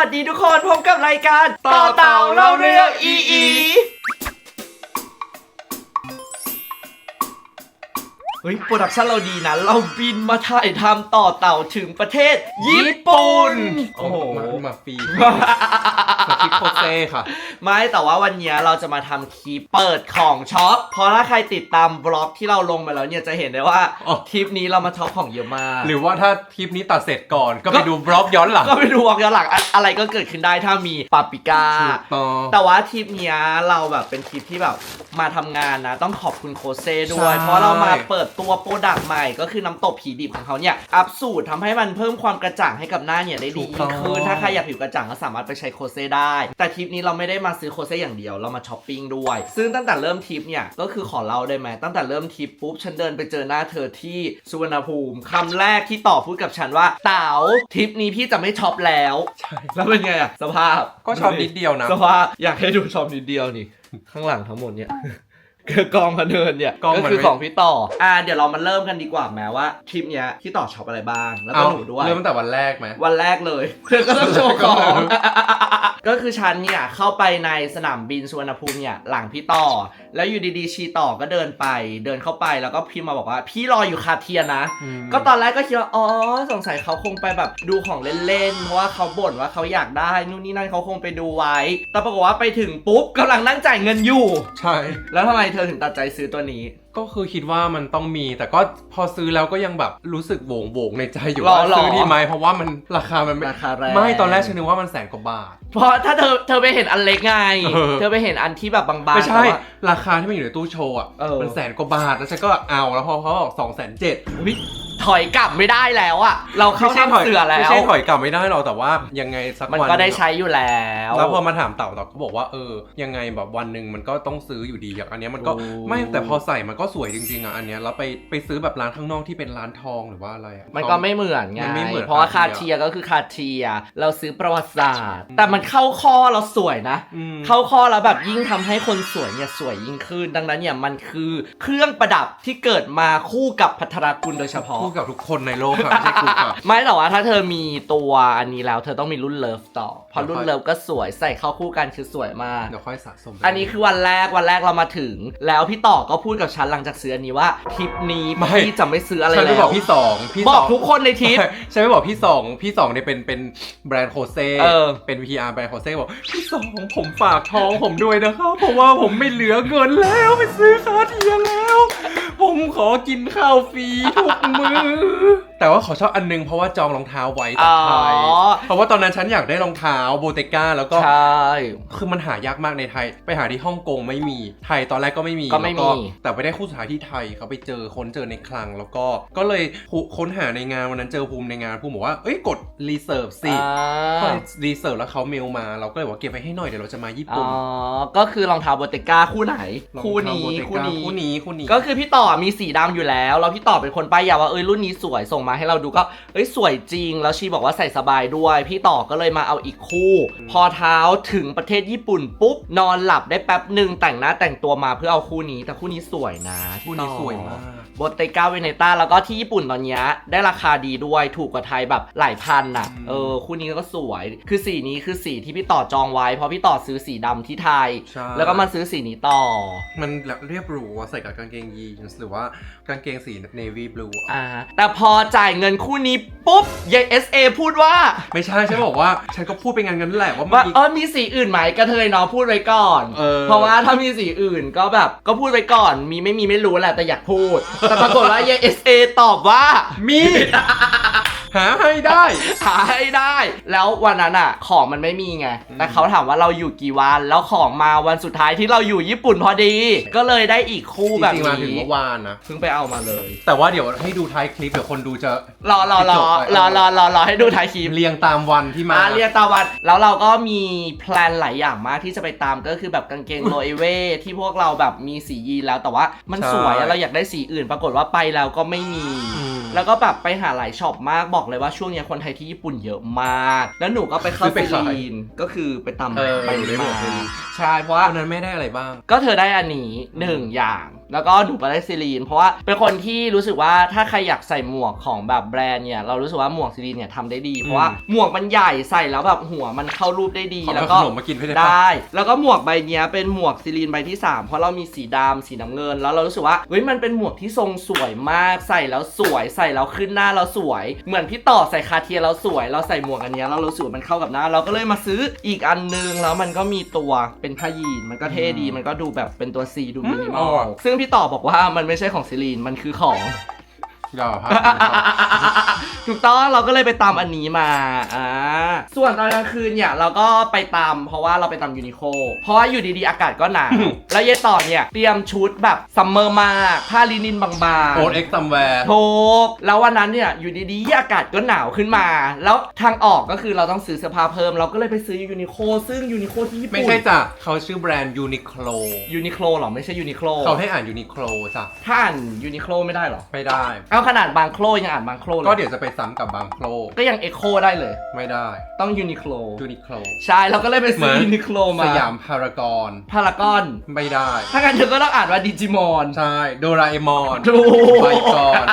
วัสดีทุกคนพบกับรายการต่อเต่าเล่าเรื่องอีอีเฮ้ยโปรดักชั่นเราดีนะ เราบินมาถ่ายทำต่อเต่าถึงประเทศ ญี่ปุ่น โอ้โห มามาฟรี มาสคริปต์โค เซ่ค่ะ ไม่แต่ว่าวันเนี้ยเราจะมาทำคลิปเปิดของช็อป เพราะถ้าใครติดตามบล็อกที่เราลงมาแล้วเนี่ยจะเห็นได้ว่าอ๋อทริปนี้เรามาช็อปของเยอะมาก หรือว่าถ้าคลิปนี้ตัดเสร็จก่อนก็ไปดูบล็อกย้อนหลัง ก็ไปดูวอล์กย้อนหลังอะอะไรก็เกิดขึ้นได้ถ้ามีปาปริก้าถูกต้องแต่ว่าทริปเนี้ยเราแบบเป็นทริปที่แบบมาทำงานนะต้องขอบคุณโคเซ่ด้วยใช่เพราะเรามาเปิดตัวโปรดักต์ใหม่ก็คือน้ำตบผีดิบของเขาเนี่ยอัพสูตรทำให้มันเพิ่มความกระจ่างให้กับหน้าเนี่ยได้ดียิ่งขึ้นถ้าใครอยากผิวกระจ่างก็สามารถไปใช้โคเซ่ได้ แต่ทริปนี้เราไม่ได้มาซื้อโคเซ่อย่างเดียวเรามาช้อปปิ้งด้วย ซึ่งตั้งแต่เริ่มทริปเนี่ยก็คือขอเล่าได้ไหมตั้งแต่เริ่มทริปปุ๊บฉันเดินไปเจอหน้าเธอที่สุวรรณภูมิคำแรกที่ต่อพูดกับฉันว่าเต๋าทริปนี้พี่จะไม่ช็อปแล้วใช่แล้วเป็นไงอะสภาพก็ชอบนิดเดียวนะสภาพอยากให้ดูชอบนิดเดียวนี่ข้างหลังทั้งหมดเนี่ย คือกองพะเนินเนี่ยกองก็มันคือไม่ของพี่ต่อ อ่าเดี๋ยวเรามาเริ่มกันดีกว่าแม้ว่าทริปเนี้ยพี่ต่อช็อปอะไรบ้างแล้วก็เอาหนูด้วย เริ่มตั้งแต่วันแรกไหมวันแรกเลยเพื่อนก็ต้องโชว์ของก็ก็คือฉันเนี่ยเข้าไปในสนามบินสุวรรณภูมิเนี่ยหลังพี่ต่อ แล้วอยู่ดีๆชีต่อก็เดินไป เดินเข้าไปแล้วก็พิมพ์มาบอกว่าพี่รออยู่คาเทียนะมก็ตอนแรกก็คิดว่าอ๋อสงสัยเขาคงไปแบบดูของเล่นๆเพราะว่าเขาบ่นว่าเขาอยากได้นู่นนี่นั่นเขาคงไปดูไว้ แต่ปรากฏว่าไปถึงปุ๊บกำลังนั่งจ่ายเงินอยู่ ใช่ แล้วทำไมเธอถึงตัดใจซื้อตัวนี้ ก็คือคิดว่ามันต้องมี แต่ก็พอซื้อแล้วก็ยังแบบรู้สึกโหวงโหวงๆในใจอยู่หรอว่าหรอซื้อดีไหมเพราะว่ามันราคามันไม่ราคาแรงไม่ตอนแรกฉันนึกว่ามันแสนกว่าบาท เพราะถ้าเธอเธอไปเห็นอันเล็กไงเออเธอไปเห็นอันที่แบบบางๆไม่ใช่แต่ว่าราคาที่มันอยู่ในตู้โชว์อะเออมันแสนกว่าบาทแล้วฉันก็เอาแล้วพอเขาบอกสองแสนเจ็ดอุ๊ย ถอยกลับไม่ได้แล้วอะเราเข้าไม่ใช่ถทำอยเสือแล้ไม่ว ใช่ถอยกลับไม่ได้หรอกแต่ว่ายังไงสักมันวันก็ได้หงอะใช้อยู่แล้ว แล้วพอมาถามเต่าเต่าก็บอกว่าเออ ยังไงแบบวันหนึ่งมันก็ต้องซื้ออยู่ดีอย่างอันเนี้ยมันก็โอ้ ไม่แต่พอใส่มันก็สวยจริงๆอะอันเนี้ยแล้วไปไปซื้อแบบร้านข้างนอกที่เป็นร้านทองหรือว่าอะไรอะมันก็ไม่เหมือนไง มันไม่เหมือนเพราะว่าคาคาเทีเทียยก็คือคาเทีย เราซื้อประวัติศาสตร์ แต่มันเข้าข้อเราสวยนะ อืม เข้าข้อแล้วแบบยิ่งทำให้คนสวยเนี่ยสวยยิ่งขึ้น ดังนั้นเนี่ยมันคือเครื่องประดับที่เกิดมาคู่กับพัทรกุลโดยเฉพาะ คู่กับทุกคนในโลกค่ะไม่ใช่คู่กับ ไม่แต่ว่าถ้าเธอมีตัวอันนี้แล้ว เธอต้องมีรุ่นเลิฟต่อเพราะเดี๋ยวค่อยรุ่นเลิฟก็สวยใส่เข้าคู่กันคือสวยมาก เดี๋ยวค่อยสะสม อันนี้คือวันแรกวันแรกเรามาถึง แล้วพี่ต่อก็พูดกับฉันหลังจากซื้ออันนี้ว่าทริปนี้พี่จะไม่ซื้ออะไรฉันไปแล้บอวกพี่สองพี่บสออกงทุกคนในทริป ฉันไปบอกพี่สองพี่สองเนี่ยเป็นเป็นแบรนด์โคเซ่เออ เป็น PR แบรนด์โคเซ่บอกพี่สองผมฝากท้องผมด้วยนะครับเพราะว่าผมไม่เหลือเงินแล้วไปซื้อคาเทียแล้ว ผมขอกินข้าวฟรีทุกมือแต่ว่าขอชอบอันนึงเพราะว่าจองรองเท้าไว้จากไทยอ๋อ เพราะว่าตอนนั้นฉันอยากได้รองเท้าโบเตก้าแล้วก็ ใช่ คือมันหายากมากในไทย ไปหาที่ฮ่องกงไม่มี ไทยตอนแรกก็ไม่มีก็ไม่มี แล้วแต่ไปได้คู่สุดท้ายที่ไทยเขาไปเจอค้นเจอในคลัง แล้วก็ก็เลยค้นหาในงานวันนั้นเจอภูมิในงานภูมิบอกว่าเอ้ยกดรีเซิร์ฟสิอ่พอารีเซิร์ฟแล้วเขาเมลมาเราก็เลยบอกเก็บไว้ให้หน่อยเดี๋ยวเราจะมาญี่อ๋ปุ่อนก็คือรองเท้าโบเตก้าคู่ไหน รองคู่เท้านี้ Bottega คู่นี้ คู่นี้คู่นี้ ก็คือพี่ต่อมีสีดำอยู่แล้ว แล้วพี่ต่อเป็นคนป้ายยาว่าเอ้ยรุ่นนี้สวยส่งมาให้เราดูก็เอ้ยสวยจริง แล้วชีบอกว่าใส่สบายด้วย พี่ต่อก็เลยมาเอาอีกคู่ พอเท้าถึงประเทศญี่ปุ่นปุ๊บนอนหลับได้แป๊บหนึ่งแต่งหน้าแต่งตัวมาเพื่อเอาคู่นี้ แต่คู่นี้สวยนะคู่นี้สวยมาก โบเตก้าเวเนต้าแล้วก็ที่ญี่ปุ่นตอนเนี้ยได้ราคาดีด้วยถูกกว่าไทยแบบหลายพันน่ะอืมเออคู่นี้ก็สวยคือสีนี้คือสีที่พี่ต่อจองไว้ เพราะพี่ต่อซื้อสีดำที่ไทยใช่แล้วก็มาซื้อสีนี้ต่อ มันเรียบหรูอะใส่กับกางเกงยีนส์หรือว่ากางเกงสีเนวี่บลูอ่าแต่พอจ่ายเงินคู่นี้ปุ๊บยาย SA พูดว่า ไม่ใช่ฉันบอกว่า ฉันก็พูดไปงานนั้นแหละว่ามันว่ามีเออมีสีอื่นไหมกระเทยเนาะพูดไว้ก่อนเออเพราะว่าถ้ามีสีอื่นก็แบบก็พูดไว้ก่อน มีไม่มีไม่รู้แหละแต่อยากพูดแต่ปรากฏว่ายาย SA ตอบว่ามี หาให้ได้ หาให้ได้ แล้ววันนั้นอะ ของมันไม่มีไง แต่เขาถามว่าเราอยู่กี่วัน แล้วของมาวันสุดท้ายที่เราอยู่ญี่ปุ่นพอดี ก็เลยได้อีกคู่จแบบริงๆมาถึงนี้ เมื่อวานนะ เพิ่งไปเอามาเลย แต่ว่าเดี๋ยวให้ดูท้ายคลิปเดี๋ยวคนดูจะรอรอรอรอรอรอรอให้ดูท้ายคลิป เรียงตามวันที่มา มาเรียนตะวันแล้วเราก็มีแพลนหลายอย่างมากที่จะไปตามก็คือแบบกางเกงโรเอเวที่พวกเราแบบมีสียีนแล้วแต่ว่ามันสวยอะเราอยากได้สีอื่น ปรากฏว่าไปแล้วก็ไม่มี อืม แล้วก็แบบไปหาหลายช็อปมากบอกเลยว่าช่วงเนี้ยคนไทยที่ญี่ปุ่นเยอะมาก แล้วหนูก็ไปเข้าซื้อไปซีขายรีนก็คือไปตามเออไปได้หมมาดเลย ใช่เพราะว่าตอนนั้นไม่ได้อะไรบ้าง ก็เธอได้อันนี้หนึ่งอย่าง แล้วก็หนูก็ได้ซิลีน เพราะว่าเป็นคนที่รู้สึกว่าถ้าใครอยากใส่หมวกของแบบแบรนด์เนี่ย เรารู้สึกว่าหมวกซิลีนเนี่ยทำได้ดี เพราะว่าหมวกมันใหญ่ใส่แล้วแบบหัวมันเข้ารูปได้ดี ขอแล้วเอาก็ขนมมากินให้ได้ไดปะ้แล้วก็หมวกใบเนี้ยเป็นหมวกซิลีนใบที่ 3 เพราะเรามีสีดำสีน้ำเงิน แล้วเรารู้สึกว่าเฮ้ยมันเป็นหมวกที่ทรงสวยมากใส่แล้วสวยใส่แล้วขึ้นหน้าเราสวย เหมือนพี่ต่อใส่คาเทียเราสวย เราใส่หมวกอันเนี้ยเรารู้สึกว่ามันเข้ากับหน้า เราก็เลยมาซื้ออีกอันนึงแล้วมันก็มีตัวเป็นผ้ายีนมันก็เท่ดีมันก็ดูแบบเป็นตัว C ดูมินิมอลซึ่งพี่ต่อบอกว่ามันไม่ใช่ของซิลีน มันคือของ อย่าพลาดถูกต้องเราก็เลยไปตามอันนี้มาอ่าส่วนตอนกลางคืนเนี่ยเราก็ไปตามเพราะว่าเราไปตามยูนิโคเพราะว่าอยู่ดีๆอากาศก็หนาวแล้วเยต่อเนี่ยเตรียมชุดแบบซัมเมอร์มากผ้าลินินบางๆ โอเอ็กซัมแวร์ถูกแล้ววันนั้นเนี่ยอยู่ดีๆอากาศก็หนาวขึ้นมา แล้วทางออกก็คือเราต้องซื้อเสื้อผ้าเพิ่ม เราก็เลยไปซื้อยูนิโคซึ่งยูนิโคที่ญี่ปุ่นไม่ใช่จ้ะเขาชื่อแบรนด์ยูนิโคลยูนิโคหรอ ไม่ใช่ยูนิโคเขาให้อ่านยูนิโคลจ้ะถ้าอ่านยูนิโคไม่ได้หรอ ไม่ได้ เอาขนาดบางโคลยังอ่านบางโคลเลยก็เดี๋ยวจะไปซ้ำกับบางโคลก็ยังเอ็กโคได้เลย ไม่ได้ต้องยูนิโคลยูนิโคลใช่เราก็เลยไปเหมืซื้ออนยูนิโคลมาสยามพารากอนพารากอนไม่ได้ ถ้างั้นเธอก็ต้องอ่านว่าดิจิมอนใช่โดราเอมอนถูกไบกอน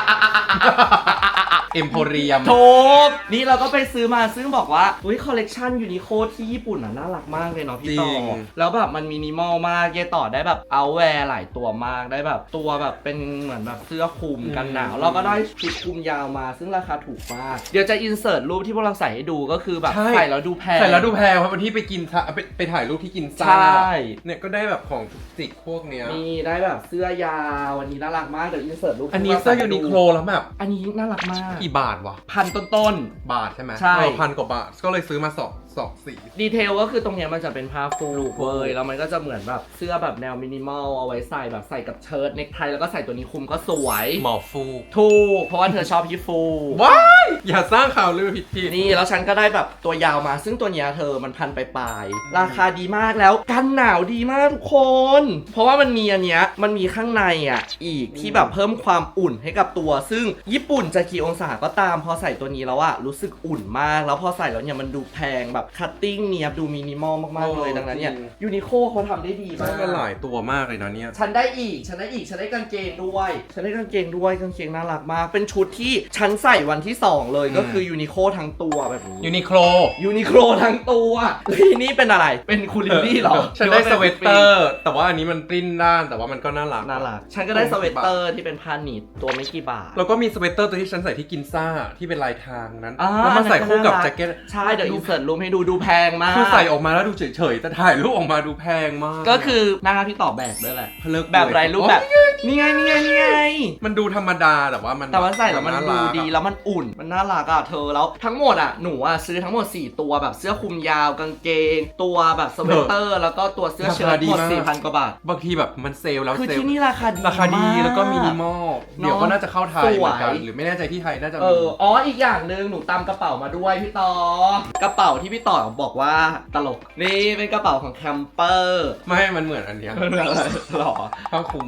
เอ็มโพเรียมถูกนี่เราก็ไปซื้อมาซึ่งบอกว่าอุ้ยคอลเลกชันยูนิโคที่ญี่ปุ่นอะน่ารักมากเลยเนาะพี่ต่อจริง แล้วแบบมันมินิมอลมากเยต่อได้แบบเอาแวร์หลายตัวมากได้แบบตัวแบบเป็นเหมือนแบบเสื้อคลุมกันหนาว เราก็ได้ชุดคลุมยาวมาซึ่งราคาถูกมาก เดี๋ยวจะอินเสิร์ตรูปที่พวกเราใส่ให้ดูก็คือแบบใส่แล้วดูแพง ใส่แล้วดูแพงเพราะวันที่ไปกินซะไปไปถ่ายรูปที่กินซ่าใช่ เนี่ยก็ได้แบบของจุกจิกพวกเนี้ย นี่ได้แบบเสื้อยาววันนี้น่ารักมากเดี๋ยวอินเสิร์ตรูปอันนี้เสื้อยูนิโคลแล้วแบบ อันนี้น่ารักมาก กี่บาทวะพันต้นบาทใช่ไหมใช่ เออพันกว่าบาทก็เลยซื้อมาสอง สองสีๆดีเทลก็คือตรงเนี้ยมันจะเป็นผ้าฟูฟูเว้ยแล้วมันก็จะเหมือนแบบเสื้อแบบแนวมินิมอลเอาไว้ใส่แบบใส่กับเชิ้ตเนคไทแล้วก็ใส่ตัวนี้คลุมก็สวยหมอฟูถูกเพราะว่าเธอชอบพี่ฟูว้าย อย่าสร้างข่าวลือผิดผิด นี่แล้วฉันก็ได้แบบตัวยาวมา ซึ่งตัวเนี้ยเธอมันพันไปปลายๆราคาดีมากแล้วกันหนาวดีมากทุกคน เพราะว่ามันมีอันเนี้ยมันมีข้างในอะอีกที่แบบเพิ่มความอุ่นให้กับตัว ซึ่งญี่ปุ่นจะกี่องศาก็ตามพอใส่ตัวนี้แล้วอะรู้สึกอุ่นมาก แล้วพอใส่แล้วเนี่ยมันดูแพงแบบคัตติ้งเนียบดูมินิมอลมากๆเลยดังนั้นเนี่ยยูนิโคเขาทำได้ดีได้มากมาหลายตัวมากเลยนะเนี่ย ฉันได้อีก ฉันได้อีก ฉันได้กางเกงด้วย ฉันได้กางเกงด้วย กางเกงน่ารักมาก เป็นชุดที่ฉันใส่วันที่ 2 เลยอืมก็คือยูนิโคทั้งตัวแบบนี้ยูนิโคลยูนิโคลทั้งตัวแล้วทีนี้เป็นอะไร เป็นคูลิลี่เหรอ ฉันได้หสรือเวป็ตเตอร์ แต่ว่าอันนี้มันปริ้นด้านแต่ว่ามันก็น่ารัก น่ารัก ฉันก็ได้สเวตเตอร์ที่เป็นผ้าหนีบตัวไม่กี่บาท แล้วก็มีสเวตเตอร์ตัวที่ฉันใส่ที่กินซ่าที่เป็นลายทางนั้นอ่าแล้วมาใส่คู่กับน่ารักแจ็คเก็ต ใช่ เดี๋ยวอินเสิร์ตรูปให้ดูดูแพงมาก คือใส่ออกมาแล้วดูเฉยๆ แต่ถ่ายรูปออกมาดูแพงมากก็คือหน้าพี่ต่อแบบด้วยแหละเลิกแบบไรรูปแบบโอ๊ยนี่ไงนี่ไงนี่ไงมันดูธรรมดาแต่ว่ามันแต่ว่าใส่แล้วมันาดูรักดีอะแล้วมันอุ่น มันน่ารักอะเธอแล้วทั้งหมดอะหนูอะซื้อทั้งหมด 4 ตัวแบบเสื้อคลุมยาวกางเกง ตัวแบบสเวตเตอร์ แล้วก็ตัวเสื้อเชิ้ตหมดสี่พันกว่าบาทบางทีแบบมันเซลล์แล้วคือเซลที่ล์นี่ราคาดีราคาดีมกแล้วก็มินิมอลเนอะเดี๋ยวก็น่าจะเข้าไทยเหมือนกันสวยหรือไม่แน่ใจที่ไทยน่าจะเอมีออ๋ออีกอย่างหนึ่งหนูตามกระเป๋ามาด้วยพี่ต่อกระเป๋าที่พี่ต่อบอกว่าตลก นี่เป็นกระเป๋าของแคมเปอร์ไม่มันเหมือนอันเนี้ยหรอ ผ้าคลุม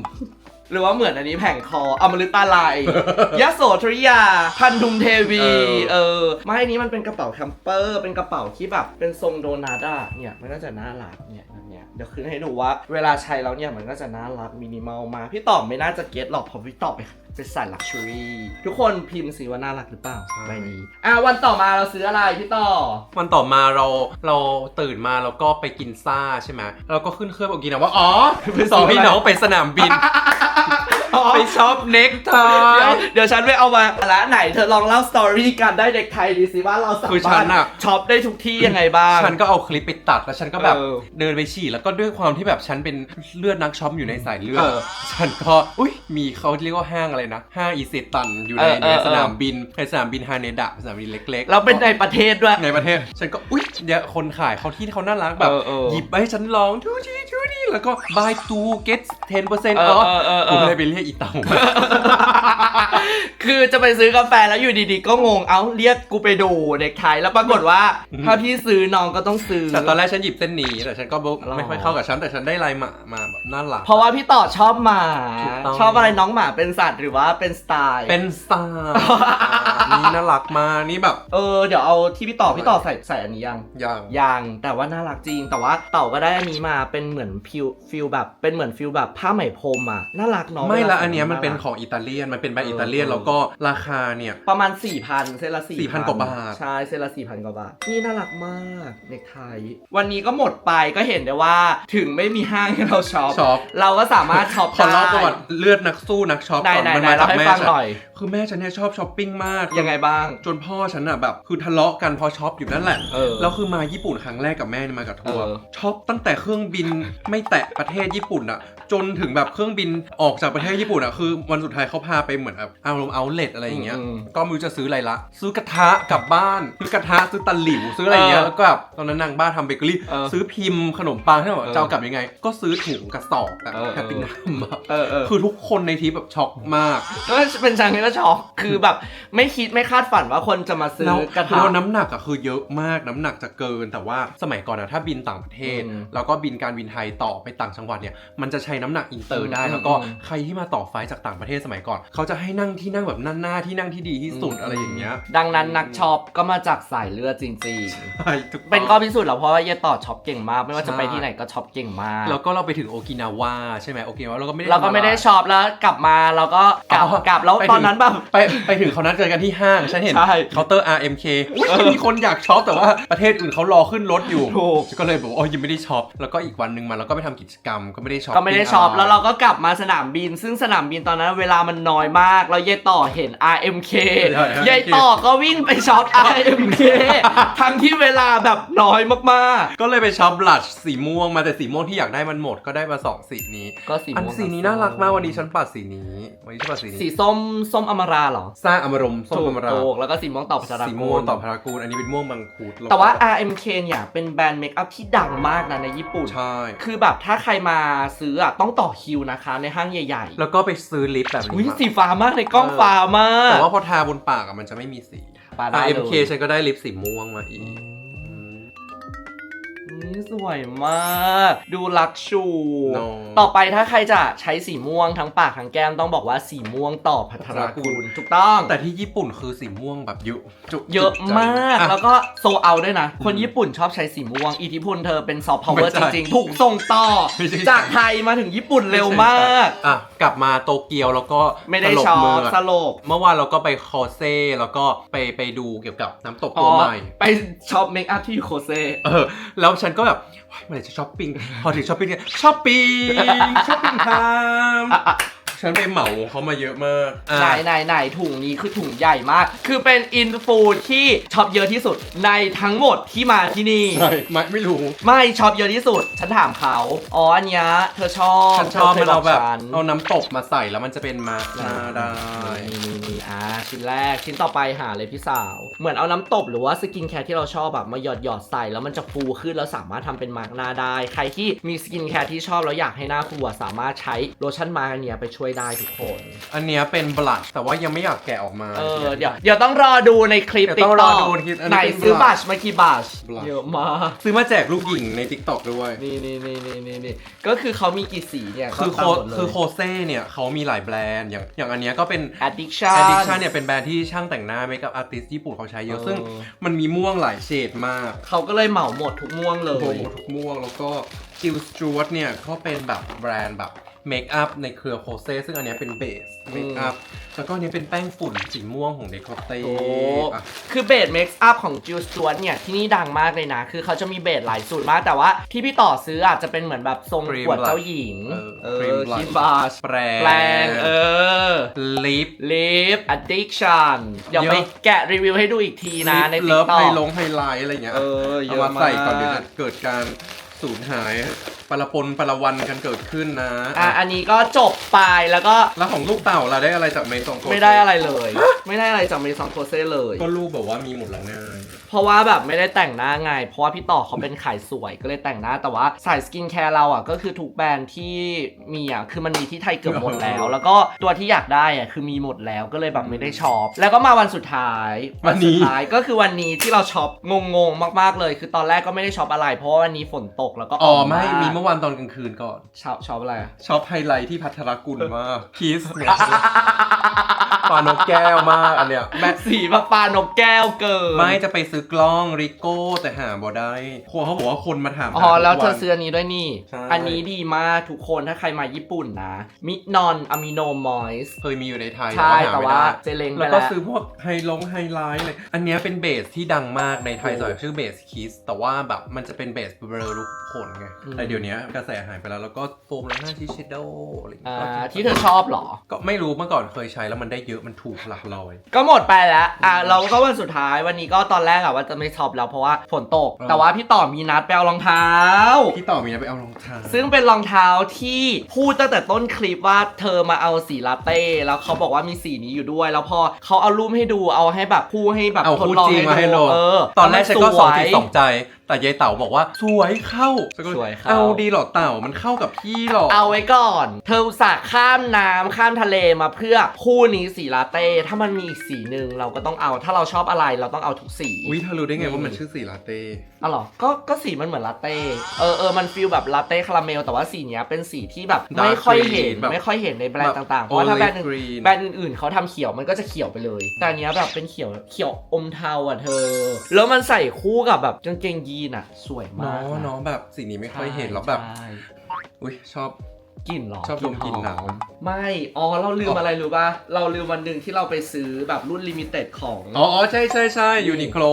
หรือว่าเหมือนอันนี้แผงคออมฤตาลัยยโสธริยา พันธุมเทวี เออ เออ ไม่อันนี้มันเป็นกระเป๋าแคมเปอร์ เป็นกระเป๋าที่แบบเป็นทรงโดนัทอะเนี่ย มันก็จะน่ารักเนี่ยอันเนี้ยเดี๋ยวคืนให้ดูว่า เวลาใช้แล้วเนี่ยมันก็จะน่ารักมินิมอลมากพี่ต่อไม่น่าจะเก็ตหรอกเพราะพี่ต่อไป เป็นสายลักชัวรี่ทุกคนพิมพ์สิว่าน่ารักหรือเปล่าใบนี้อะวันต่อมาเราซื้ออะไรพี่ต่อ วันต่อมาเราเราตื่นมาแล้วก็ไปกินซ่าใช่ไหมเราก็ขึ้นเครื่องไปกินนะว่าอ๋อไปซื้อสองพี่อะไรน้องไปสนามบิน ไปช็อปเน็กไทเดี๋ยวเดี๋ยวฉันไปเอามาละไหนเธอลองเล่าสตอรี่การได้เด็กไทยดีสิว่าเราสาคือฉัมารถนอะ ช็อปได้ทุกที่ยังไงบ้าง ฉันก็เอาคลิปไปตัดแล้วฉันก็แบบเออเดินไปฉี่แล้วก็ด้วยความที่แบบฉันเป็นเลือดนักช็อปอยู่ในสายเลือดเออฉันก็อุ้ยมีเขาเรียกว่าห้างอะไรนะห้างอีเซตันอยู่ในเออเออ ในสนามบินในสนามบินฮาเนดะสนามบินเล็กๆเราเป็นในประเทศด้วย ในประเทศ ฉันก็อุ๊ยเดี๋ยวคนขายเขาที่เขาน่ารักแบบเออเออหยิบไปให้ฉันลองทูทีทูทีแล้วก็ buy two get 10%เออ off เออเออเออ ผมเลยไปเรียกยกอีเต่า คือจะไปซื้อกาแฟแล้วอยู่ดีๆ ก็งง เอ้าเรียกกูไปดูเด็กไทยแล้วปรากฏว่าอืมถ้าพี่ซื้อน้องก็ต้องซื้อ แต่ตอนแรกฉันหยิบเส้นนี้แต่ฉันก็บอกหรอไม่ค่อยเข้ากับฉันแต่ฉันได้ลายหมามาแบบน่ารัก เพราะว่าพี่ต่อชอบหมา ถูกต้อง ชอบอะไรน้องหมาเป็นสัตว์หรือว่าเป็นสไตล์ เป็นสไตล์นี่น่ารักมากนี่แบบเออเดี๋ยวเอาที่พี่ต่อพี่ต่อใส่ใส่อันนี้ยัง อย่าง ยังแต่ว่าน่ารักจริง แต่ว่าเต่าก็ได้อันนี้มาเป็นเหมือนฟิลฟิลแบบเป็นเหมือนฟิลแบบผ้าไหมพรมอะน่ารักเนาะไม่วาละใส่อันเนี้ยมันเป็นารักของอิตาเลียน มันเป็นแบรนด์เอออิตาเลียนเออแล้วก็ราคาเนี่ย ประมาณ 4,000เส้นละ4,000 4,000กว่าบาท ใช่เส้นละ4,000 กว่าบาท นี่น่ารักมากเน็กไทวันนี้ก็หมดไปก็เห็นได้ว่าถึงไม่มีห้างให้เราช็อป ช็อป เราก็สามารถช็อปขอได้ เล่าประวัติเลือดนักสู้นักช็อปไหนก่อนไหนมันไหนมาเราจากให้แม่ฟังฉัหน่อย คือแม่ฉันเนี่ยชอบช้อปปิ้งมาก ยังไงบ้าง จนพ่อฉันอะแบบคือทะเลาะกันเพราะช็อปอยู่นั่นแหละ เออ แล้วคือมาญี่ปุ่นครั้งแรกกับแม่เนี่ยมากับทัวร์เออ ช็อปตั้งแต่เครื่องบินไม่แตะประเทศญี่ปุ่นอะจนถึงแบบเครื่องบินออกจากประเทศญี่ปุ่นอะคือวันสุดท้ายเขาพาไปเหมือนแบบเอาลมเอาเลทอะไรอย่างเงี้ย อืมก็ไม่รู้จะซื้ออะไรละ ซื้อกระทะกลับบ้าน ซื้อกระทะซื้อตะหลิวซื้ออะไรอย่างเงี้ย เออแล้วก็แบบตอนนั้นนางบ้าทำเบเกอรี่ เออซื้อพิมพ์ขนมปังที่แบบเออจะเอากลับยังไง ก็ซื้อถุงกระสอบแบบเออแพลตตินัมอะเออเออ คือทุกคนในทริปแบบช็อกมากก็เป็นจังที่ก็ช็อกคือแบบไม่คิดไม่คาดฝันว่าคนจะมาซื้อแล้วกระคือทะว่าน้ำหนักอะคือเยอะมากน้ำหนักจะเกิน แต่ว่าสมัยก่อนอะถ้าบินต่างประเทศ อืมแล้วก็บินการบินไทยต่อไปต่างจังหวัดเนี่ยมันจะใช้น้ำหนักอินเตอร์ได้ อืมแล้วก็อืม ใครที่มาต่อไฟล์จากต่างประเทศสมัยก่อน เขาจะให้นั่งที่นั่งแบบหน้าๆที่นั่งที่ดีที่สุดอะไรอย่างเงี้ยดังนั้นนักช็อปก็มาจากสายเลือดจริงใช่ถูกๆ ต้เป็อนงข้อพิสูจน์แล้วเพราะว่าเยต่อช็อปเก่งมาก ไม่ว่าจะใช่ไปที่ไหนก็ช็อปเก่งมาก แล้วก็เราไปถึงโอกินาวาใช่ไหมโอกินาวาเราก็ไม่ได้เราก็ไม่ได้ทำอะร ช็อปแล้วกลับมาเราก็กลับอ๋อกลับแล้วไปถึง ตอนนั้นแบบ ไปไปถึงเขานัดเจอกันที่ห้างฉันเห็นใช่เคาน์เตอร์ RMK อุ๊ยมีคนอยากช็อปแต่ว่าประเทศอื่นเขารอขึ้นรถอยู่ถูก ก็เลยบอกว่าโอ้ยยังไม่ได้ช็อปแล้วก็อีกวันหนึ่งมาเราก็ไปทำกิจกรรมก็ไม่ได้ช็อปก็ไม่ได้ช็อปปิ้งะรแล้วเราก็กลับมาสนามบินซึ่งสนามบินตอนนั้นเวลามันน้อยมาก แล้วเยต่อเห็น RMK ใช่เยต่อก็วิ่งไปช็อป RMK ทั้งที่เวลาแบบน้อยมากก็เลยไปช็อปบลัชสีม่วงมาแต่สีม่วงที่อยากได้มันหมดก็ได้มาสองสีนี้ๆก็สีอันม่วงสีนี้น่ารักมากวันนี้ฉันปัดสีนี้วันนี้ฉันปัดสีสีนี้ส้มส้มอมราเหรอสร้างอมรมณ์ส้มถูอกมราถูกแล้วก็สีม่วงต่อพัชรสีกูม่วงลต่อพารากูลอันนี้เป็นม่วงมังคุดแต่ว่า RMK เนี่ยเป็นแบรนด์เมคอัพที่ดังมากนะในญี่ปุ่นใช่คือแบบถ้าใครมาซื้ออะต้องต่อคิวนะคะในห้างใหญ่ๆแล้วก็ไปซื้อลิปแบบอุ้ยนี้มาสีฟ้ามากในกล้องเออฟ้ามากแต่ว่าพอทาบนปากอะมันจะไม่มีสีปาได้เลย RMK ฉันก็ได้ลิปสีม่วงมาอีกนี่ สวยมาก ดูลักชูโน่ต่อไปถ้าใครจะใช้สีม่วงทั้งปากทั้งแก้มต้องบอกว่าสีม่วงต่อพัทรกุลถูกต้อง แต่ที่ญี่ปุ่นคือสีม่วงแบบเยอะจุเยอะจุใจมากอะ แล้วก็โซเอาด้วยนะ คนญี่ปุ่นชอบใช้สีม่วง อิทธิพลเธอเป็นซอฟต์พาวเวอร์ไม่จใช่ริงๆ ถูกส่งต่อ ไม่ใช่ จากไทยมาถึงญี่ปุ่นเร็วมาก อะ กลับมาโตเกียวแล้วก็ไม่ได้สลบชอมืบสลบเมื่อวานเราก็ไปคอเซ่แล้วก็ไปไปดูเกี่ยวกับน้ำตกอ๋ตัอวใหม่ ไปช็อปเมคอัพที่ยูโคเซ เออ แล้วฉันก็แบบเฮ้ยเมื่อไหร่จะช้อปปิ้งพอถึงช้อปปิ้งเนี่ยช้อปปิ้งช้อปปิ้งไทม์ ฉันไปเหมาเขามาเยอะมากอะ ไหนไหนไหนถุงนี้คือถุงใหญ่มาก คือเป็นอินฟูที่ช็อปเยอะที่สุดในทั้งหมดที่มาที่นี่ ใช่ไม่ไม่รู้ ไม่ช็อปเยอะที่สุด ฉันถามเขา อ๋ออันเนี้ยเธอชอบฉันชอบธมันคยเอาแบบฉันเอาน้ำตกมาใส่แล้วมันจะเป็นมาร์กหน้าได้ นี่นี่นี่อ่าชิ้นแรกชิ้นต่อไปหาเลยพี่สาว เหมือนเอาน้ำตบหรือว่าสกินแคร์ที่เราชอบแบบมาหยอดหยอดใส่แล้วมันจะฟูขึ้นแล้วสามารถทำเป็นมาร์กหน้าได้ ใครที่มีสกินแคร์ที่ชอบแล้วอยากให้หน้าฟูอะสามารถใช้โลชั่นมาร์กอันเนี้ยไปช่วยได้ทุกคน อันเนี้ยเป็นบลัชแต่ว่ายังไม่อยากแกะออกมา เออเดี๋ยวเดี๋ยวต้องรอดูในคลิปเดี๋ยวต้องรอ TikTok ดูในคลิปอันนี้ไหนเป็นซื้อ blush บัชมากี่บัช blush เยอะมาก ซื้อมาแจกลูกหญิงใน t ิ k t o k ด้วย นี่นี่นี่นี่นี่นี่ก็คือเขามีกี่สีเนี่ยคือโคก็ตามหมดเลย คือโคเซ่เนี่ยเขามีหลายแบรนด์อย่างอย่างอันเนี้ยก็เป็น addiction Addiction เนี่ยเป็นแบรนด์ที่ช่างแต่งหน้าเมคอัพอาร์ติสญี่ปุ่นเขาใช้เยอะเออ ซึ่งมันมีม่วงหลายเฉดมากเขาก็เลยเหมาหมดทุกม่วงเลโอ้โหย ทุกม่วงแล้วก็จิลสจวตเนี่ยก็เป็นแบบแบรนด์แบบ เมคอัพในเครือโคเซ่ซึ่งอันเนี้ยเป็นเบสเมคอัพแล้วก็อันเนี้ยเป็นแป้งฝุ่นสีม่วงของเดคอเต้โอ้อะ คือเบสเมคอัพของจิลสจวตเนี่ย ที่นี่ดังมากเลยนะ คือเขาจะมีเบสหลายสูตรมาก แต่ว่าที่พี่ต่อซื้ออาจจะเป็นเหมือนแบบทรง Cream ขวดเจ้าหญิง เออเอ Cream อ blush คิมบาชแปรงแปรงเออ ลิป ลิป addiction เดี๋ยวเยอะ ไปแกะรีวิวให้ดูอีกทีนะในเลิฟ TikTok ไฮลงไฮไลท์อะไรเงี้ยเออเยเอาอะมาใส่ก่อนมากเดี๋ยวจะเกิดการ สูญหายปลาปนปลาวันกันเกิดขึ้นนะอะอันนี้ก็จบไปแล้วก็แล้วของลูกเต่าเราได้อะไรจากเมซองโกไม่ได้อะไรเลย ไม่ได้อะไรจากเมซองโคเซ่เลย ก็ลูกแบบว่ามีหมดแล้วไง เพราะว่าแบบไม่ได้แต่งหน้าไง เพราะว่าพี่ต่อเขาเป็นขายสวยก็เลยแต่งหน้าแต่ว่าสายสกินแคร์เราอะก็คือทุกแบรนด์ที่มีอะคือมันมีที่ไทยเกือบหมดแล้ว แล้วก็ตัวที่อยากได้อะคือมีหมดแล้วก็เลยแบบไม่ได้ช็อปแล้วก็มาวันสุดท้ายวันนี้สุดท้ายก็คือวันนี้ที่เราช็อปงงๆมากๆเลย คือตอนแรกก็ไม่ได้ช็อปอะไร เพราะว่าวันนี้ฝนตกแล้วก็อ๋อากไม่มีเมื่อวานตอนกลางคืนก่อนช็อปช็อปอะไรอะชอบไฮไลท์ที่พัทรกุลมากคิสเนี่ยปลานกแก้วมากอันเนี้ยแม่สีปลาปลานกแก้วเกินไม่จะไปซื้อกล้องริโก้แต่หาบ่ได้คนเขาบอกว่าคนมาถามอ๋อหาทุกแล้วเธอวันซื้ออันนี้ด้วยนี่ ใช่ อันนี้ดีมากทุกคนถ้าใครมาญี่ปุ่นนะ มินอนอะมิโนมอยส์เคยมีอยู่ในไทยใช่หแต่ไม่ว่าได้ เจเลงไปแล้วแล้ก็วซื้อพวกไฮลงไฮไลท์เลย อันเนี้ยเป็นเบสที่ดังมากในไทยถูกสอยชื่อเบสคิส แต่ว่าแบบมันจะเป็นเบสเบลอทุกคนไง อืม แต่เดี๋ยวนี้กระแสหายไปแล้ว แล้วก็โฟมล้างหน้าที่เชดโดอะไรอย่างอ่เงี้ยาที่เธอชอบเหรอ ก็ไม่รู้เมื่อก่อนเคยใช้แล้วมันได้เยอะมันถูกหลักร้อย ก็หมดไปแล้ว อะเราก็วันสุดท้ายวันนี้ก็ตอนแรกอะว่าจะไม่ช็อปแล้วเพราะว่าฝนตกอ่าแต่ว่าพี่ต่อมีนัดไปเอารองเท้า พี่ต่อมีนะไปเอารองเท้าซึ่งเป็นรองเท้าที่พูดตั้งแต่ต้นคลิปว่าเธอมาเอาสีลาเต้ แล้วเขาบอกว่ามีสีนี้อยู่ด้วย แล้วพอเขาเอารูปให้ดูเอาให้แบบคู่ให้แบบเอาทดคู่ลองจริงมาให้ให้ดูดูเออตอนแรกฉันก็สองจิตสองใจใจ แต่ยายเต่าบอกว่าสวยเข้าฉันก็ลสวยเข้า เอาดีเหรอเต่ามันเข้ากับพี่เหรอ เอาไว้ก่อน เธออุตส่าห์ข้ามน้ำข้ามทะเลมาเพื่อคู่นี้สีลาเต้ ถ้ามันมีอีกสีหนึ่งเราก็ต้องเอา ถ้าเราชอบอะไรเราต้องเอาทุกสี อุ้ยเธอรู้ได้ไงนี่ว่ามันชื่อสีลาเต้ อ๋อเหรอก็ก็สีมันเหมือนลาเต้ เออเออมันฟีลแบบลาเต้คาราเมล แต่ว่าสีเนี้ยเป็นสีที่แบบ Dark ไม่ค่อยเห็น green แบบไม่ค่อยเห็นในแบรนด์แบบต่างๆเพราะว่าถ้าแบรนด์ olive อื่น green แบรนด์อื่นๆเขาทำเขียวมันก็จะเขียวไปเลย แต่อันเนี้ยแบบเป็นเขียวเขียวอมเทาอะเธอ แล้วมันใส่คู่กับแบบกางเกงยีนอะสวยมาเนาะกเนาะแบบสีนี้ไม่ค่อยเห็นแล้วแบบ ใช่ อุ้ยชอบ กลิ่นเหรอชอบดมกลิ่นหนาวไม่ อ๋อ เราลืมอะไรรู้ป่ะ เราลืมวันหนึ่งที่เราไปซื้อแบบรุ่นลิมิเต็ดของ อ๋ออ๋อใช่ใช่ใช่ยูนิโคล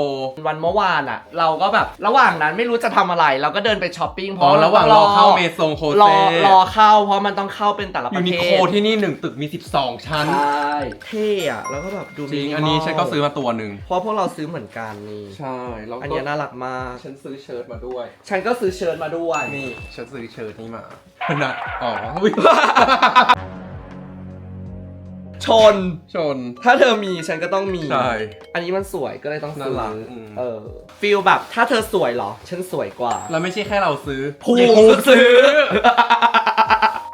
วันเมื่อวานอะเราก็แบบระหว่างนั้นไม่รู้จะทำอะไร เราก็เดินไปช้อปปิ้งเพอ๋อราะระหว่างรอเข้าเมซงโครเซ่อรอเข้าเพราะมันต้องเข้าเป็นแต่ละปยูระนิเทโคศที่นี่หนึ่งตึกมี 12 ชั้น ใช่ เท่อะแล้วก็แบบดูจริงมิมลอันนี้ฉันก็ซื้อมาตัวหนึ่งเพราะพวกเราซื้อเหมือนกันนี่ ใช่แล้วอันก็เนี้ยน่ารักมากฉันซื้อเชิ้ตมาด้วย ฉันก็ซื้อเชิ้ตมาด้วย นี่ฉันซื้อเชิ้ตนี้มานะอ๋ออุ๊ยชน ชน ถ้าเธอมีฉันก็ต้องมี ใช่ อันนี้มันสวยก็เลยต้องซื้อน่ารักอืม เออฟีลแบบถ้าเธอสวยเหรอ ฉันสวยกว่า แล้วไม่ใช่แค่เราซื้อภูยายมิก็ซื้อ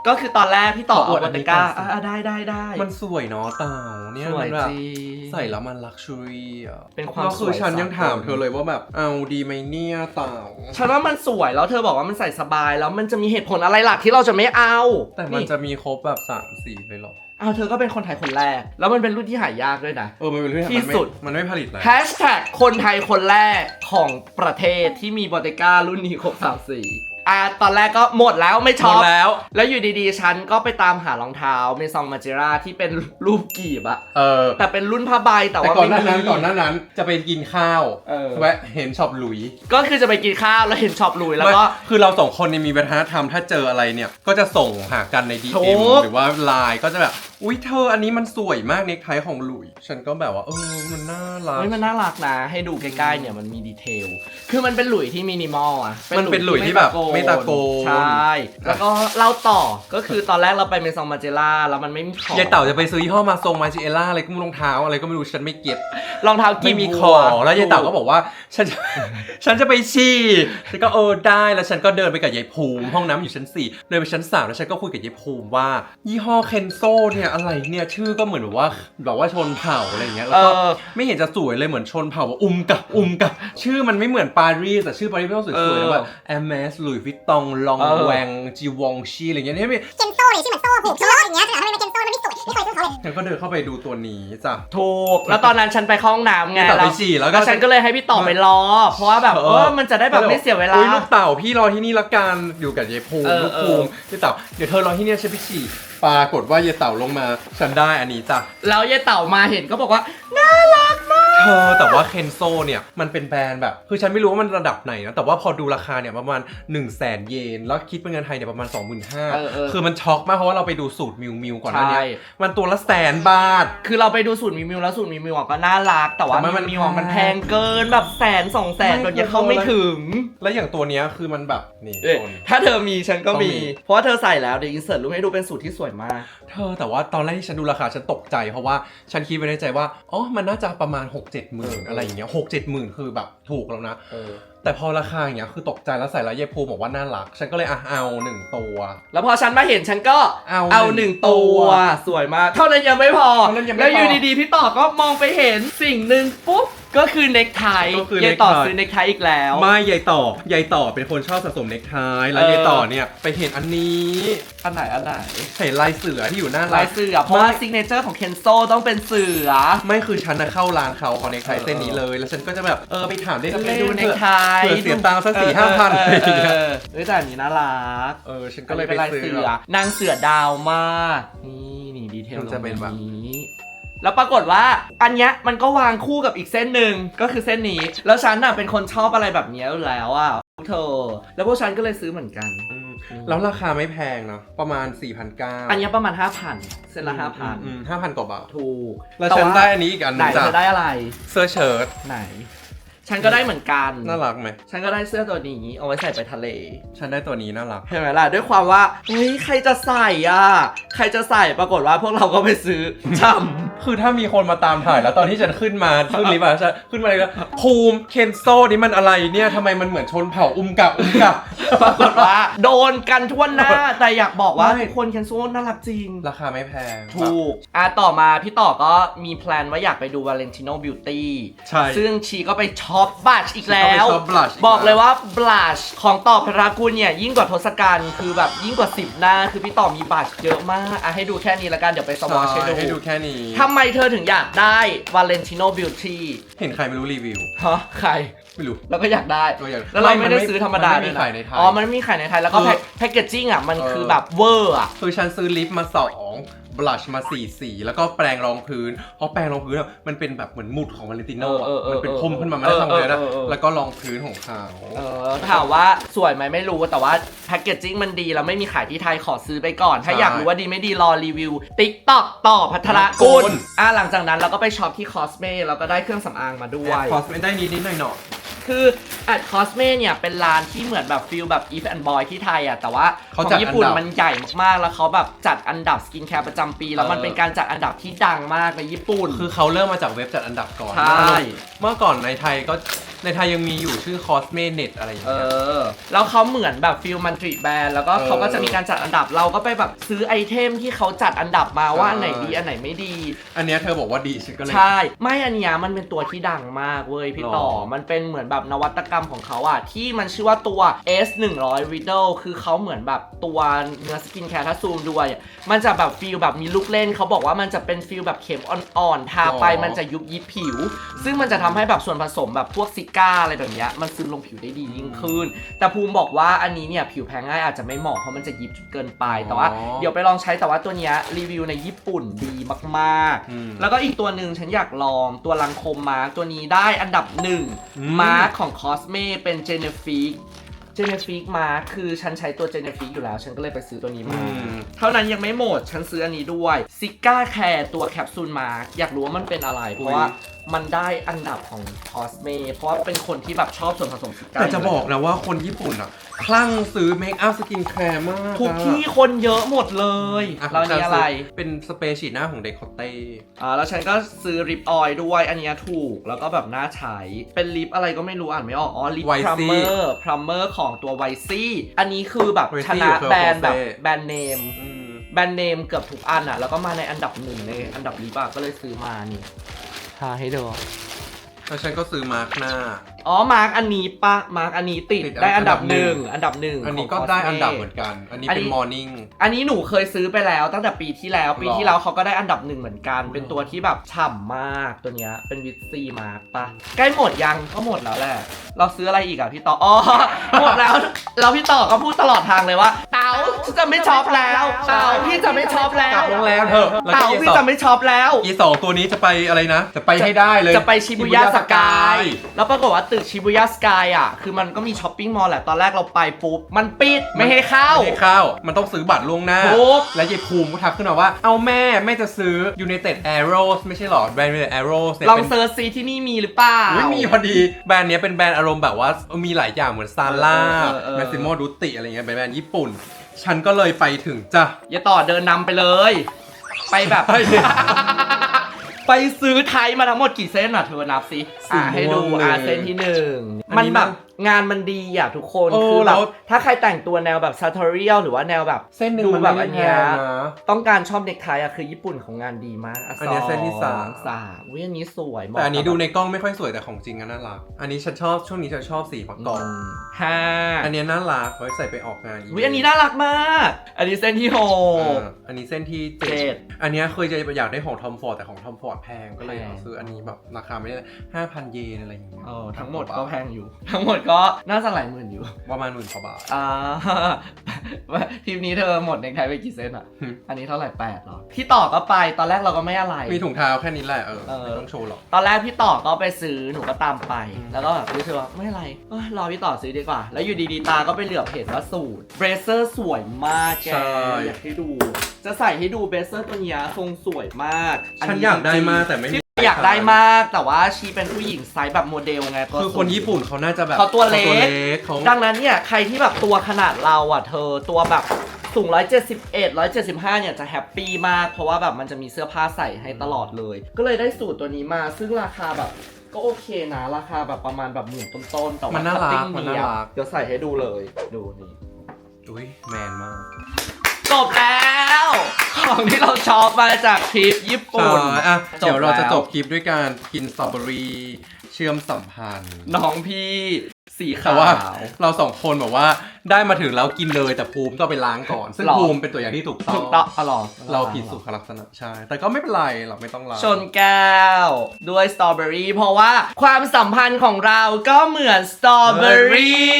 ก็คือตอนแรกพี่ต่อขออวเอาดบอัอนนี้เตก้าก่อนสิ อ่าได้ได้ได้มันสวยเนาะเต่าเนี่ยสวยมันแบบจริงใส่แล้วมันลักชัวรี่อะเป็นความแล้วคือสวยฉันยังสากล ถามเธอเลยว่าแบบเอาดีไหมเนี่ยเต่า ฉันว่ามันสวยแล้วเธอบอกว่ามันใส่สบาย แล้วมันจะมีเหตุผลอะไรหลักที่เราจะไม่เอาแต่มันจะมีครบแบบสามสีเลยเหรอ เอาเธอก็เป็นคนไทยคนแรก แล้วมันเป็นรุ่นที่หายากด้วยนะ เออ มันเป็นเรื่องที่มันไม่สุดมันไม่ผลิตแล้วแฮชแท็กคนไทยคนแรกของประเทศที่มีบอเตก้ารุ่นนี้ครบสามสี่ อะตอนแรกก็หมดแล้วไม่หช็มอดปแล้ว แล้วอยู่ดีๆ ฉันก็ไปตามหารองเท้าเมซองมาเจราที่เป็นรูปกีบอะเออ แต่เป็นรุ่นผ้าใบแต่แต่ว่าก่อนหน้าไม่นั้นมี ก่อนหน้านั้นจะไปกินข้าวเออ แวะเห็นช็อปหลุยก็คือจะไปกินข้าวแล้วเห็นช็อปลุยแล้วก็ ไม่คือเราสองคนเนี่ยมีวัฒนธรรมถ้าเจออะไรเนี่ย ก็จะส่งหากันใน ถู DM ก หรือว่าไลน์ก็จะแบบ อุ้ยเธออันนี้มันสวยมากเน็กไทของหลุย ฉันก็แบบว่าเออมันน่ารัก เฮ้ยมันน่ารักนะ ให้ดูใกล้ๆเนี่ยมันมีดีเทล คือมันเป็นหลุยที่มินิมอลอะมันเป็นหลุยที่แบบไม่ตะโกน ใช่ แล้วก็เล่าต่อก็คือตอนแรกเราไปเมซองมาเจล่าแล้วมันไม่มีของยายเต่าจะไปซื้อยี่ห้อมาทรงมาจิเอล่าอะไรก็ไม่รู้รองเท้าอะไรก็ไม่รู้ฉันไม่เก็ตรองเท้ากีไม่มีบัของแล้วยายเต่าก็บอกว่าฉันจะฉันจะไปฉี่ฉันก็เออได้แล้วฉันก็เดินไปกับยายภูมิห้องน้ำอยู่ชั้นสี่เดินไปชั้นสามแล้วฉันก็คุยกับยายภูมิว่า ยี่ห้อเคนโซเนี่ยอะไรเนี่ยชื่อก็เหมือนแบบว่าแบบว่าชนเผ่าอะไรอย่างเงี้ยแล้วเอก็อไม่เห็นจะสวยเลยเหมือนชนเผ่าว่าอุ้มกับอุ้มกับชื่อมันไม่เหมือนปารีสแต่ชื่อปารีสไม่ต้องสเอวยอๆนะแบบแอมเมสหลุยส์วิตตองลองเออ แวงจีวองชีอะไรอย่างเงี้ยเนี่ยไม่เกนโซ่เนี่ยชื่อเหมือนโซ่ผูกโซ่อย่างเงี้ยแต่ทำไมเป็นเกนโซ่มันไม่สวยไม่เคยซื้อเขาเลย ฉันก็เดินเข้าไปดูตัวนี้จ้ะ ถูก แล้วตอนนั้นฉันไปเข้าห้องน้ำไงยายเต่าไปฉี่แล้วก็ฉันก็เลยให้พี่ต่อไปรอ เพราะว่าแบบเออมันจะได้แบบไม่เสียเวลาฮ้ลูกเต่าพี่รอที่นี่ละกันอยู่กับยายภูมิเออลูกภูมิยายเต่าเดี๋ยวเธอรอที่เนี่ยฉันไปฉี่ ปรากฏว่ายายเต่าลงมาฉันได้อันนี้จ้ะ แล้วยายเต่ามาเห็นก็บอกว่า น่ารักมาก เธอแต่ว่าเคนโซเนี่ยมันเป็นแบรนด์แบบ คือฉันไม่รู้ว่ามันระดับไหนนะ แต่ว่าพอดูราคาเนี่ยประมาณ 1 0 0 0 0แสนเยน แล้วคิดเป็นเงินไทยเนี่ยประมาณ เออเออ25,000คือมันช็อกมากเพราะว่าเราไปดูสูตรมิวมิวก่อนหน้าใช่เนี้มันตัวละแสนบาท คือเราไปดูสูตรมิวมิวแล้วสูตรมิวมิวอะก็น่ารัก แต่ว่าแต่ว่ามัมันนมิวอะมันแพแพงงเกินแบบแสนสองแสนไม่จนยังเข้าไม่คือถึงแล้วอย่างตัวเนี้ยคือมันแบบนี่เอ้ยคน ถ้าเธอมีฉันก็ต้องมี มี เพราะว่าเธอใส่แล้วเดี๋ยวอินเสิร์ตรูปให้ดูเป็นสูตรที่สวยมาก เธอแต่ว่าตอนแรกที่ฉันดูราคาฉันตกใจ เพราะว่าฉันคิดไว้ในใจว่า อ๋อ มันน่าจะประมาณ 6 7หมื่นอะไรอย่างเงี้ยหกเจ็ดหมื่นคือแบบถูกแล้วนะแต่พอราคาอย่างเงี้ยคือตกใจแล้วใส่แล้วเยายภูมิบอกว่าน่ารัก ฉันก็เลยอะเอาหนึ่งตัว แล้วพอฉันมาเห็นฉันก็เอาเอาหหนึ่นึ่งงตัวตัว สวยมาก เท่านั้นยังไม่พอเท่านั้นยังไม่แล้วอยู่พอดีๆ พี่ต่อก็มองไปเห็นสิ่งหนึ่งปุ๊บ ก็คือเน็กไทก็คือเยต่อเน็กไทซื้อเน็กไทอีกแล้ว ไม่ยายต่อยายต่อเป็นคนชอบสะสมเน็กไทแล้วเออ ยายต่อเนี่ยไปเห็นอันนี้อันไหนอันไหนเห็นลายเสือที่อยู่หน้าลาร้ายนเสือเพราะว่าซิกเนเจอร์ของเคนโซต้องเป็นเสือ ไม่คือฉันนะเข้าร้านเขาเอาเน็กไทเออเส้นนี้เลย แล้วฉันก็จะแบบเออไปถามได้จะไปเล่นดูๆเน็กไทเผื่อเสียตังค์สักสี่ห้าพันอะไรอย่างเงี้ยเฮ้ยแต่อันนี้น่ารักเออฉันก็ก็เลเลยยเป็นไปลายซื้เสืออนางเสือดาวมาก นี่นี่ดีเทลมันจะเป็นแบบ ตรงนี้ แล้วปรากฏว่าอันเนี้ยมันก็วางคู่กับอีกเส้นหนึ่งก็คือเส้นนี้ แล้วฉันน่ะเป็นคนชอบอะไรแบบเนี้ยอยู่แล้วอะพวกเธอ แล้วพวกฉันก็เลยซื้อเหมือนกัน อืมแล้วราคาไม่แพงเนาะประมาณ 4 9 0 0อันเนี้ยประมาณ 5,000เส้นละ5,000 ห้าพันกว่าบาทถูกแล้วต่ฉันาได้อันนี้อีกอันหไหนนึงจ้ะเธอได้อะไรเสื้อเชิ้ตไหน ฉันก็ได้เหมือนกัน น่ารักไหม ฉันก็ได้เสื้อตัวนี้ เอาไว้ใส่ไปทะเล ฉันได้ตัวนี้น่ารักเห็นไหมล่ะ ด้วยความว่าเฮ้ยใครจะใส่อะ ใครจะใส่ปรากฏว่าพวกเราก็ไปซื้อช่คือถ้ามีคนมาตามถ่ายแล้วตอนที่ฉันขึ้นมา ขึ้นลิฟต์อะฉันขึ้นมาเลยแล้วภูมิเคนโซนี่มันอะไรเนี่ยทำไมมันเหมือนชนเผ่าอุ้มกับอุ้มกับำปรากฏว่าโดนกันทั่วหน้า แต่อยากบอกว่าไม่ทุกคนแคนโซน่ารักจริง ราคาไม่แพง ถูก อะต่อมาพี่ต่อก็มีแพลนว่าอยากไปดู Valentino Beauty ใช่ ซึ่งชีก็ไปช็อปบัชอีกแล้วก็ไปช็อป blush อีกบอกเลยแล้วว่าบลัชของต่อพระกุลเนี่ยยิ่งกว่าทศกัณฐ์คือแบบยิ่งกว่า 10 หน้า คือพี่ต่อมีบัชเยอะมากอะให้ดูแค่นี้ละกันเดี๋ยวไปสวอชให้ใช่ให้ดูดูแค่นี้ ทำไมเธอถึงอยากได้ Valentino Beauty เห็นใครไม่รู้รีวิว ฮะใคร ไม่รู้เราก็อยากได้ก็อยากแล้วเราไม่ไม่ได้มันไม่ซื้อธรรมดามันไม่ด้วยมีนะขายในไทยอ๋อ มันไม่มีขายในไทย แล้วก็คือ แพ็กเกจจิ้งอะ มันเออคือแบบเวอร์อะ คือฉันซื้อลิปมาสอง บลัชมาสี่สีแล้วก็แปรงรองพื้นเพราะแปรงรองพื้นอะมันเป็นแบบเหมือนหมุดของวาเลนติโน่อะเออเออเออมันเป็นพุ่มขึ้นมาไม่ได้ทำเลยนะเออเออเออ แล้วก็รองพื้นของเขาเออถามว่าสวยไหมไม่รู้แต่ว่าแพ็กเกจจิ้งมันดีแล้วไม่มีขายที่ไทยขอซื้อไปก่อน ถ้าอยากรู้ว่าดีไม่ดีรอรีวิว TikTok ต่อพัทรกุลอะหลังจากนั้นเราก็ไปช็อปที่คอสเมเราก็ได้เครื่องสำอางมาด้วย คอสไม่ได้นิดนิดหน่อยหน่อย คืออัดคอสเมเนี่ยเป็นร้านที่เหมือนแบบฟิลแบบ Eve and Boy ที่ไทยอะแต่ว่าขเขาองจัดญี่ปุ่นอันดับมันใหญ่มากๆ แล้วเขาแบบจัดอันดับสกินแคร์ประจำปี แล้วมันเออ เป็นการจัดอันดับที่ดังมากในญี่ปุ่น คือเขาเริ่มมาจากเว็บจัดอันดับก่อนใช่ เมื่อก่อนในไทยก็ในไทยยังมีอยู่ชื่อ Cosme Net อะไรอย่างเอเงี้ย อ แล้วเขาเหมือนแบบฟิลมันทรีแบรนด์แล้วก็เออเขาก็จะมีการจัดอันดับเราก็ไปแบบซื้อไอเทมที่เขาจัดอันดับมาว่าใช่ อันไหนดีอันไหนไม่ดี อันเนี้ยเธอบอกว่าดีฉันก็เลย ใช่ ไม่อันเนี้ยมันเป็นตัวที่ดังมากเว้ยพี่ต่อหรอมันเป็นเหมือนแบบนวัตกรรมของเขาอะที่มันชื่อว่าตัว S 1 0 0 Riddle คือเขาเหมือนแบบตัวเนื้อสกินแคร์ถ้าซูมด้วยอะมันจะแบบฟีลแบบมีลูกเล่น เขาบอกว่ามันจะเป็นฟีลแบบเข็มอ่อนๆ ทาไปมันจะยุบยิบผิว ซึ่งมันจะทำให้แบบส่วนผสมแบบพวกซิก้าอะไรแบบเนี้ยมันซึมลงผิวได้ดียิ่งขึ้น แต่ภูมิบอกว่าอันนี้เนี่ยผิวแพ้ง่ายอาจจะไม่เหมาะเพราะมันจะยิบจนเกินไป แต่ว่าอ๋อเดี๋ยวไปลองใช้แต่ว่าตัวเนี้ยรีวิวในญี่ปุ่นดีมากๆอืมแล้วก็อีกตัวหนึ่งฉันอยากลองตัวลังคมมาร์กตัวนี้ได้อันดับหนึ่งอืมมาร์กของคอสเมเป็นเจเนฟิกเจเนฟิกมาร์กคือฉันใช้ตัวเจเนฟิกอยู่แล้ว ฉันก็เลยไปซื้อตัวนี้มาอืมเท่านั้นยังไม่หมด ฉันซื้ออันนี้ด้วยซิก้าแคร์ตัวแคปซูลมาร์กอยากรู้ว่ามันเป็นอะไร เพราะว่ามันได้อันดับของคอสเมเพราะว่าเป็นคนที่แบบชอบส่วนผสมซิก้าแต่จะบอกนะว่าคนญี่ปุ่นอะ คลั่งซื้อเมคอัพสกินแคร์มากทุกอะที่คนเยอะหมดเลยอะแล้วอันนี้อะไร เป็นสเปรย์ฉีดหน้าของเดคอเต้อ่าแล้วฉันก็ซื้อลิปออยล์ด้วย อันเนี้ยถูก แล้วก็แบบน่าใช้ เป็นลิปอะไรก็ไม่รู้อ่านไม่ออกอ๋อลิป Vicey พรัมเมอร์พรัมเมอร์ของตัวไวซี่ อันนี้คือแบบ Vicey ชนะคือแบรนด์แบบ Cosé แบรนด์เนมแบรนด์เนมเกือบทุกอันอะ แล้วก็มาในอันดับหนึ่งในอันดับลิปอะก็เลยซื้อมานี่ทาให้ดูแล้วฉันก็ซื้อมาร์กหน้า อ๋อ มาร์กอันนี้ปะมาร์กอันนี้ติดติดได้อันดับอันดับหหนึ่นึ่ง งอันดับหนึ่งอันนี้ขก็งได้ Cosme อันดับเหมือนกันอันนี้อันนี้เป็นมอร์นิ่ง อันนี้หนูเคยซื้อไปแล้วตั้งแต่ปีที่แล้ว ปีหรอที่แล้วเขาก็ได้อันดับหนึ่งเหมือนกัน เป็นตัวที่แบบฉ่ำมากตัวเนี้ยเป็นวิตซีมาร์กปะใกล้หมดยังก็หมดแล้วแหละ เราซื้ออะไรอีกอะพี่ต่ออ๋อหมดแล้วแล้วพี่ต่อก็พูดตลอดทางเลยว่า เต๋าฉันจะไม่ช็อปแล้วเต๋าพี่จะไม่ช็อปแล้กลัวบโรงแรมเถอะแล้วเต๋าก็อีพี่สอจะงไม่ช็อปแล้ว อีสองตัวนี้จะไปอะไรนะ จะไปให้ได้เลย จะไปชิบูย่าสกาย แล้วปรากฏว่าตึกชิบูย่าสกายอะ คือมันก็มีช้อปปิ้งมอลล์แหละ ตอนแรกเราไปปุ๊บ มันปิด ไม่ให้เข้า ไม่ให้เข้า มันต้องซื้อบัตรล่วงหน้าถูกและยายภูมิก็ทักขึ้นมาว่า เอาแม่ แม่จะซื้อ United Arrows ไม่ใช่หรอ แบรนด์ United Arrows เนี่ยลองเป็น เซิร์ชซีที่นี่มีหรือเปล่า ไม่มีพอดีแบรนด์เนี้ยเป็นแบรนด์อารมณ์แบบว่ามีหลายอย่างเหมือนซาร่าเออเออเออ แมสซิโมดุติอะไรเงี้ยเป็นแบรนด์ญี่ปุ่น ฉันก็เลยไปถึงจ้ะ อย่าต่อเดินนำไปเลย ไปแบบเฮ้ย ไปซื้อไทยมาทั้งหมดกี่เส้นอะเธอนับสิสีอะให้ดูม่วงเลยอะเส้นที่หนึ่งอันมันนี้แบมับนงานมันดีอะทุกคนเออคือแบแล้บว ถ้าใครแต่งตัวแนวแบบซา t อรียลหรือว่าแนวแบบ เส้นหนึ่งดูมันแบบไม่อันแพเนี้ยงนะ ต้องการชอบเน็กไทอะคือญี่ปุ่นของงานดีมากะอันเนี้ยเส้นที่สาม สามอุ้ยอันนี้สวยเหมาะแต่อันนี้กับดูในกล้องไม่ค่อยสวยแต่ของจริงก็น่ารัก อันนี้ฉันชอบช่วงนี้ฉันชอบสีประกอบอืมห้าอันเนี้ยน่ารักไว้ใส่ไปออกงานอุ้ยอันนี้น่ารักมาก อันนี้เส้นที่หเอกออันนี้เส้นที่เจ็เจ็ดด อันเนี้ยเคยจะอยากได้ของทอมฟอร์ดแต่ของทอมฟอร์ดแพงก็เลยแพง เอาซื้ออันนี้แบบราคาไม่ได้ห้าพันเยนอะไรอย่างเงี้ย เออทั้งหมดก็แพงอยู่ ทั้งหมดก็น่าจะหลายหมื่นอยู่ประมาณหมื่นกว่าบาท อ่าทริปนี้เธอหมดเน็กไทไปกี่เส้นอะหึอันนี้เท่าไหร่แปดเหรอ พี่ต่อก็ไปตอนแรกเราก็ไม่อะไร มีถุงเท้าแค่นี้แหละเออเออไม่ต้องโชว์หรอก ตอนแรกพี่ต่อก็ไปซื้อหนูก็ตามไปอืมแล้วก็แบบรู้สึกว่าไม่เป็นไรเอ้ยรอพี่ต่อซื้อดีกว่า แล้วอยู่ดีๆตาก็ไปเหลือบเห็นว่าสูตรเบรเซอร์สวยมากแกอยากให้ดู จะใส่ให้ดูเบรเซอร์ตัวเนี้ยทรงสวยมาก ฉันอยากได้มากแต่ไม่มีที่ อยากได้มาก แต่ว่าชีเป็นผู้หญิงไซส์แบบโมเดลไงตัวคือสูงคนญี่ปุ่นเขาน่าจะแบบเขาตัวเล็กกเขาดังนั้นเนี่ยใครที่แบบตัวขนาดเราอะเธอตัวแบบสูง 171 175 เนี่ยจะแฮปปี้มาก เพราะว่าแบบมันจะมีเสื้อผ้าใส่ให้ตลอดเลย ก็เลยได้สูตรตัวนี้มา ซึ่งราคาแบบก็โอเคนะ ราคาแบบประมาณแบบหมื่นต้นๆแต่ว่ามันน่ารักคัตติ้งมันดีน่าอะรักเดี๋ยวใส่ให้ดูเลย ดูนี่ อุ้ยแมนมาก จบแล้ว ของที่เราชอบมาจากทริปญี่ใช่ปุ่น อะเดี๋ยวเราจะแล้วจบคลิปด้วยการกินสตรอเบอรี่เชื่อมสัมพันธ์ น้องพี่สีขาแต่วว่าเราสองคนแบบว่าได้มาถึงแล้วกินเลยแต่ภูมิต้องไปล้างก่อน ซึ่งหรอ ภูมิเป็นตัวอย่างที่ถูกต้องถูกต้องอร่อยเราผิดสุขลักษณะใช่ แต่ก็ไม่เป็นไรเราไม่ต้องล้างชนแก้ว ด้วยสตรอเบอรี่เพราะว่าความสัมพันธ์ของเราก็เหมือนสตรอเบอรี่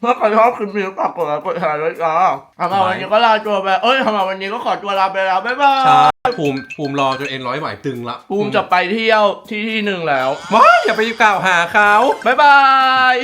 เมื่อใครชอบคลิปนี้ฝากกดไลค์กดแชร์ด้วยจ้าสำหรับวันนี้ก็ลาตัวไป เอ้ยสำหรับวันนี้ก็ขอตัวลาไปแล้ว บ๊ายบาใช่ยภูมิภูมิรอจนเอ็นร้อยไหวตึงละภูมิจะไปเที่ยวที่ที่หนึ่งแล้ว ว้ายอย่าไปกล่าวหาเขา บ๊ายบาย